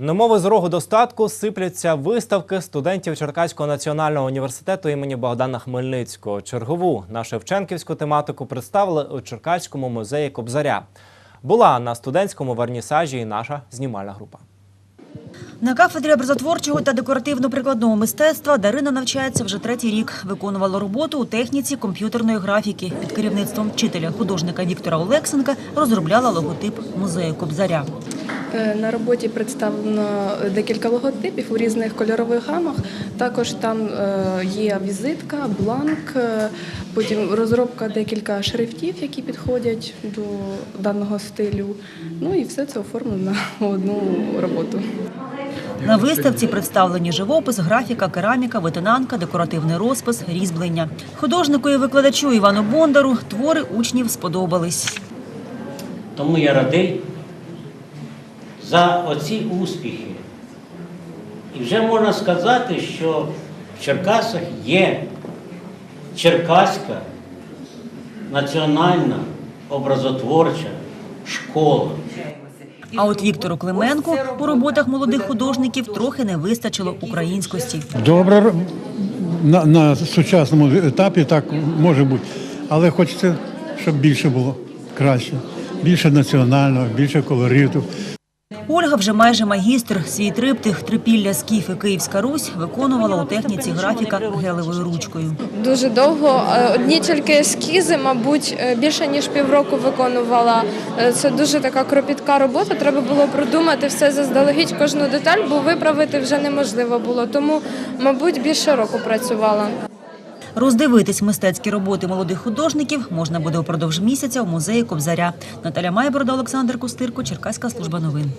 Немови з рогу достатку сипляться виставки студентів Черкаського національного університету імені Богдана Хмельницького. Чергову на шевченківську тематику представили у Черкаському музеї Кобзаря. Була на студентському вернісажі і наша знімальна група. На кафедрі образотворчого та декоративно-прикладного мистецтва Дарина навчається вже третій рік. Виконувала роботу у техніці комп'ютерної графіки. Під керівництвом вчителя художника Віктора Олексенка розробляла логотип музею Кобзаря. Е, На роботі представлено декілька логотипів у різних кольорових гамах. Також там е, є візитка, бланк, е, потім розробка декілька шрифтів, які підходять до даного стилю. Ну і все це оформлено на одну роботу. На виставці представлені живопис, графіка, кераміка, ветенанка, декоративний розпис, різьблення. Художнику і викладачу Івану Бондару твори учнів сподобались. Тому я радий за оці успіхи. І вже можна сказати, що в Черкасах є Черкаська національна образотворча школа. А от Віктору Клименку у роботах молодих художників трохи не вистачило українськості. Добре на, на сучасному етапі так може бути, але хочеться, щоб більше було краще, більше національного, більше колориту. Ольга вже майже магістр. Свій триптих «Трипілля, скіф і Київська Русь виконувала у техніці графіка гелевою ручкою. Дуже довго. Е, Одні тільки ескізи, мабуть, е, більше ніж півроку виконувала. Е, Це дуже така кропітка робота. Треба було продумати все заздалегідь, кожну деталь, бо виправити вже неможливо було. Тому, мабуть, більше року працювала. Роздивитись мистецькі роботи молодих художників можна буде упродовж місяця у музеї Кобзаря. Наталя Майборода, Олександр Кустирко, Черкаська служба новин.